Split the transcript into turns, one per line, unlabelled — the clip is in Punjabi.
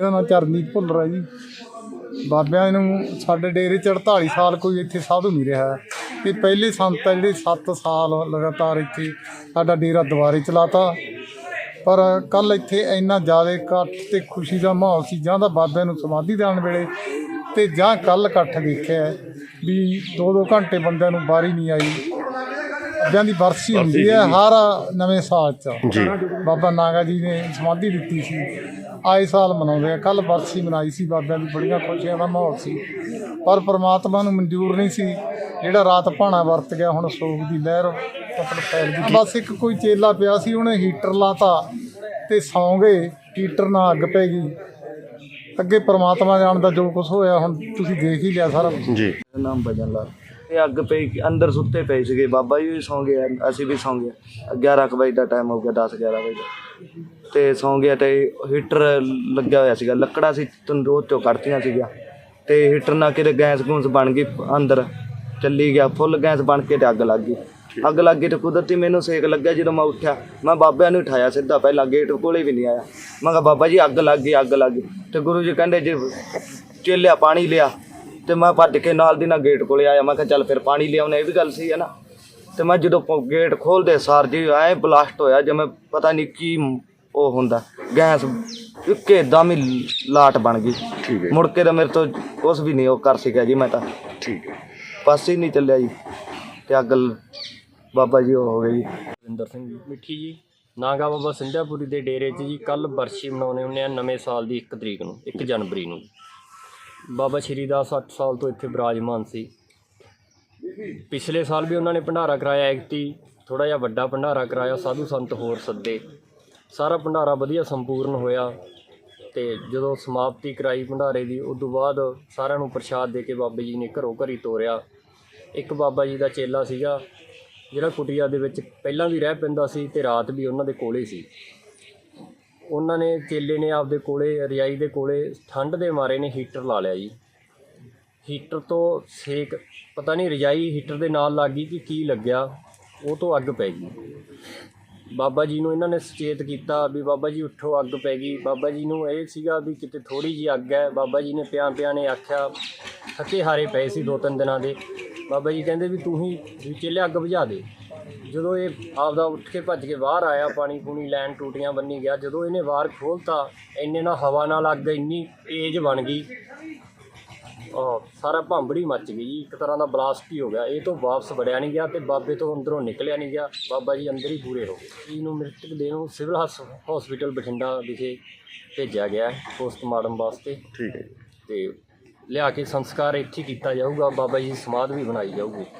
ਇਹਦਾ ਨਾਮ ਚਰਨਜੀਤ ਭੁੱਲਰ ਹੈ ਜੀ। ਬਾਬਿਆਂ ਨੂੰ ਸਾਡੇ ਡੇਰੇ ਚ 48 ਸਾਲ ਕੋਈ ਇੱਥੇ ਸਾਧੂ ਨਹੀਂ ਰਿਹਾ। ਇਹ ਪਹਿਲੇ ਸੰਤ ਆ ਜਿਹੜੇ 7 ਸਾਲ ਲਗਾਤਾਰ ਇੱਥੇ ਸਾਡਾ ਡੇਰਾ ਦੁਬਾਰੇ ਚਲਾਤਾ ਪਰ ਕੱਲ ਇੱਥੇ ਇੰਨਾ ਜ਼ਿਆਦਾ ਇਕੱਠ ਤੇ ਖੁਸ਼ੀ ਦਾ ਮਾਹੌਲ ਸੀ, ਜਾਂ ਤਾਂ ਬਾਬਿਆਂ ਨੂੰ ਸਮਾਧੀ ਦੇਣ ਵੇਲੇ ਤੇ ਜਾਂ ਕੱਲ ਇਕੱਠ ਦੇਖਿਆ ਵੀ 2-2 ਘੰਟੇ ਬੰਦਿਆਂ ਨੂੰ ਬਾਰੀ ਨਹੀਂ ਆਈ। ਬਾਬਿਆਂ ਦੀ ਬਰਸੀ ਹੁੰਦੀ ਹੈ ਹਰ ਨਵੇਂ ਸਾਲ 'ਚ।
ਜੀ।
ਬਾਬਾ ਨਾਗਾ ਜੀ ਨੇ ਸਮਾਧੀ ਦਿੱਤੀ ਸੀ। ਆਏ ਸਾਲ ਮਨਾਉਂਦੇ ਆ। ਕੱਲ ਬਰਸੀ ਮਨਾਈ ਸੀ ਬਾਬਿਆਂ ਦੀ ਬੜੀਆਂ ਖੁਸ਼ੀਆਂ ਦਾ ਮਾਹੌਲ ਸੀ। ਪਰ ਪ੍ਰਮਾਤਮਾ ਨੂੰ ਮਨਜ਼ੂਰ ਨਹੀਂ ਸੀ। ਜਿਹੜਾ ਰਾਤ ਭਾਣਾ ਵਰਤ ਗਿਆ ਹੁਣ ਸੋਗ ਦੀ ਲਹਿਰ ਮਤਲਬ ਫੈਲ ਗਈ। ਬਸ ਇੱਕ ਕੋਈ ਚੇਲਾ ਪਿਆ ਸੀ ਉਹਨੇ ਹੀਟਰ ਲਾਤਾ ਤੇ ਸੌਂ ਗਏ। ਹੀਟਰ ਨਾਲ ਅੱਗ ਪੈ ਗਈ। ਅੱਗੇ ਪ੍ਰਮਾਤਮਾ ਜਾਣਦਾ ਜੋ ਕੁਝ ਹੋਇਆ ਹੁਣ ਤੁਸੀਂ ਦੇਖ ਹੀ ਲਿਆ ਸਾਰਾ।
ਜੀ।
ਨਾਮ ਭਜਨ ਲਾਲ। ਇਹ ਅੱਗ ਪਈ, ਅੰਦਰ ਸੁੱਤੇ ਪਏ ਸੀਗੇ। ਬਾਬਾ ਜੀ ਵੀ ਸੌਂ ਗਏ, ਅਸੀਂ ਵੀ ਸੌਂ ਗਏ। 11 ਕੁ ਵਜੇ ਦਾ ਟਾਈਮ ਹੋ ਗਿਆ 10 11 ਵਜੇ ਦਾ। ਤੇ ਸੌਂ ਗਿਆ ਤੇ ਹੀਟਰ ਲੱਗਿਆ ਹੋਇਆ ਸੀਗਾ, ਲੱਕੜਾਂ ਸੀ ਤੰਦੂਰ ਚੋਂ ਕੱਢਤੀਆਂ ਸੀਗੀਆਂ। ਤੇ ਹੀਟਰ ਨਾਲ ਕਿਤੇ ਗੈਸ ਗੂਸ ਬਣ ਗਈ ਅੰਦਰ, ਚੱਲੀ ਗਿਆ, ਫੁੱਲ ਗੈਸ ਬਣ ਕੇ ਤੇ ਅੱਗ ਲੱਗ ਗਈ। ਅੱਗ ਲੱਗ ਗਈ ਤੇ ਕੁਦਰਤੀ ਮੈਨੂੰ ਸੇਕ ਲੱਗਿਆ ਜਦੋਂ ਮੈਂ ਉੱਠਿਆ। ਮੈਂ ਬਾਬਿਆਂ ਨੂੰ ਉਠਾਇਆ ਸਿੱਧਾ ਪਹਿਲਾਂ, ਗੇਟ ਕੋਲੇ ਵੀ ਨਹੀਂ ਆਇਆ। ਮੈਂ ਕਿਹਾ, ਬਾਬਾ ਜੀ, ਅੱਗ ਲੱਗ ਗਈ, ਅੱਗ ਲੱਗ ਗਈ। ਤੇ ਗੁਰੂ ਜੀ ਕਹਿੰਦੇ, ਜੇ ਚੇਲਿਆ ਪਾਣੀ ਲਿਆ ਤੇ ਮੈਂ ਭੱਜ ਕੇ ਨਾਲ ਦੀ ਨਾਲ ਗੇਟ ਕੋਲੇ ਆਇਆ ਮੈਂ ਕਿਹਾ ਚੱਲ ਫਿਰ ਪਾਣੀ ਲਿਆਉਣਾ ਇਹ ਵੀ ਗੱਲ ਸਹੀ ਹੈ ਨਾ। ਤੇ ਮੈਂ ਜਦੋਂ ਪ- ਗੇਟ ਖੋਲਦੇ ਸਾਰ ਜੀ ਐ ਬਲਾਸਟ ਹੋਇਆ ਜਿਵੇਂ ਪਤਾ ਨਹੀਂ ਕੀ ਉਹ ਹੁੰਦਾ ਗੈਸ ਇੱਕੇ ਦਮ ਹੀ ਲਾਟ ਬਣ ਗਈ।
ਠੀਕ ਹੈ
ਮੁੜ ਕੇ ਤਾਂ ਮੇਰੇ ਤੋਂ ਕੁਛ ਵੀ ਨਹੀਂ ਉਹ ਕਰ ਸਕਿਆ ਜੀ ਮੈਂ ਤਾਂ।
ਠੀਕ ਹੈ।
ਪਾਸੇ ਹੀ ਨਹੀਂ ਚੱਲਿਆ ਜੀ ਤੇ ਅੱਗ ਲ- ਬਾਬਾ ਜੀ ਉਹ ਹੋ ਗਈ ਜੀ।
ਰਵਿੰਦਰ ਸਿੰਘ ਜੀ। ਮਿੱਠੀ ਜੀ ਨਾਗਾ ਬਾਬਾ ਸਿੰਧਿਆਪੁਰੀ ਦੇ ਡੇਰੇ 'ਚ ਜੀ ਕੱਲ ਬਰਸ਼ੀ ਮਨਾਉਣੇ ਹੁੰਦੇ ਆ ਨਵੇਂ ਸਾਲ ਦੀ 1 ਤਰੀਕ ਨੂੰ 1 ਜਨਵਰੀ ਨੂੰ। ਬਾਬਾ ਸ਼੍ਰੀ ਦਾਸ 8 ਸਾਲ ਤੋਂ ਇੱਥੇ ਬਿਰਾਜਮਾਨ ਸੀ। ਪਿਛਲੇ ਸਾਲ ਵੀ ਉਹਨਾਂ ਨੇ ਭੰਡਾਰਾ ਕਰਾਇਆ ਐਕਤੀ ਥੋੜਾ ਜਿਹਾ ਵੱਡਾ ਭੰਡਾਰਾ ਕਰਾਇਆ, ਸਾਧੂ ਸੰਤ ਹੋਰ ਸੱਦੇ। ਸਾਰਾ ਭੰਡਾਰਾ ਵਧੀਆ ਸੰਪੂਰਨ ਹੋਇਆ ਤੇ ਜਦੋਂ ਸਮਾਪਤੀ ਕਰਾਈ ਭੰਡਾਰੇ ਦੀ, ਉਸ ਤੋਂ ਬਾਅਦ ਸਾਰਿਆਂ ਨੂੰ ਪ੍ਰਸ਼ਾਦ ਦੇ ਕੇ ਬਾਬੇ ਜੀ ਨੇ ਘਰੋਂ ਘਰੀ ਤੋਰਿਆ। ਇੱਕ ਬਾਬਾ ਜੀ ਦਾ ਚੇਲਾ ਸੀਗਾ, ਜਿਹੜਾ ਕੁਟਿਆ ਦੇ ਵਿੱਚ ਪਹਿਲਾਂ ਵੀ ਰਹਿ ਪੈਂਦਾ ਸੀ ਤੇ ਰਾਤ ਵੀ ਉਹਨਾਂ ਦੇ ਕੋਲੇ ਸੀ। ਉਹਨਾਂ ਨੇ ਚੇਲੇ ਨੇ ਆਪਦੇ ਕੋਲੇ, ਰਜਾਈ ਦੇ ਕੋਲੇ ਠੰਡ ਦੇ ਮਾਰੇ ਨੇ ਹੀਟਰ ਲਾ ਲਿਆ ਜੀ। ਹੀਟਰ ਤੋਂ ਸੇਕ, ਪਤਾ ਨਹੀਂ ਰਜਾਈ ਹੀਟਰ ਦੇ ਨਾਲ ਲੱਗ ਗਈ ਕਿ ਕੀ ਲੱਗਿਆ, ਉਹ ਤੋਂ ਅੱਗ ਪੈ ਗਈ। ਬਾਬਾ ਜੀ ਨੂੰ ਇਹਨਾਂ ਨੇ ਸੁਚੇਤ ਕੀਤਾ ਵੀ ਬਾਬਾ ਜੀ ਉੱਠੋ, ਅੱਗ ਪੈ ਗਈ। ਬਾਬਾ ਜੀ ਨੂੰ ਇਹ ਸੀਗਾ ਵੀ ਕਿਤੇ ਥੋੜੀ ਜੀ ਅੱਗ ਹੈ। ਬਾਬਾ ਜੀ ਨੇ ਪਿਆਂ ਪਿਆਂ ਨੇ ਆਖਿਆ, ਥੱਕੇ ਹਾਰੇ ਪਏ ਸੀ ਦੋ ਤਿੰਨ ਦਿਨਾਂ ਦੇ। ਬਾਬਾ ਜੀ ਕਹਿੰਦੇ ਵੀ ਤੂੰ ਹੀ ਵੀ ਚੇਲੇ ਅੱਗ ਬੁਝਾ ਦੇ। ਜਦੋਂ ਇਹ ਆਪਦਾ ਉੱਠ ਕੇ ਭੱਜ ਕੇ ਬਾਹਰ ਆਇਆ ਪਾਣੀ ਪੂਣੀ ਲੈਣ ਟੂਟੀਆਂ ਬੰਨੀ ਗਿਆ ਜਦੋਂ ਇਹਨੇ ਬਾਹਰ ਖੋਲਤਾ ਇੰਨੇ ਨਾਲ ਹਵਾ ਨਾਲ ਅੱਗ ਇੰਨੀ ਤੇਜ਼ ਬਣ ਗਈ। ਉਹ ਸਾਰਾ ਭਾਂਬੜੀ ਮੱਚ ਗਈ ਜੀ ਇੱਕ ਤਰ੍ਹਾਂ ਦਾ ਬਲਾਸਟ ਹੀ ਹੋ ਗਿਆ। ਇਹ ਤੋਂ ਵਾਪਸ ਵੜਿਆ ਨਹੀਂ ਗਿਆ ਤੇ ਬਾਬੇ ਤੋਂ ਅੰਦਰੋਂ ਨਿਕਲਿਆ ਨਹੀਂ ਗਿਆ। ਬਾਬਾ ਜੀ ਅੰਦਰ ਹੀ ਪੂਰੇ ਹੋ ਗਏ। ਇਹਨੂੰ ਮ੍ਰਿਤਕ ਦੇਹ ਨੂੰ ਸਿਵਲ ਹਸਪੀਟਲ ਬਠਿੰਡਾ ਵਿਖੇ ਭੇਜਿਆ ਗਿਆ ਪੋਸਟਮਾਰਟਮ ਵਾਸਤੇ।
ਠੀਕ ਹੈ
ਤੇ ਲਿਆ ਕੇ ਸੰਸਕਾਰ ਇੱਥੇ ਕੀਤਾ ਜਾਊਗਾ। ਬਾਬਾ ਜੀ ਦੀ ਸਮਾਧ ਵੀ ਬਣਾਈ ਜਾਊਗੀ।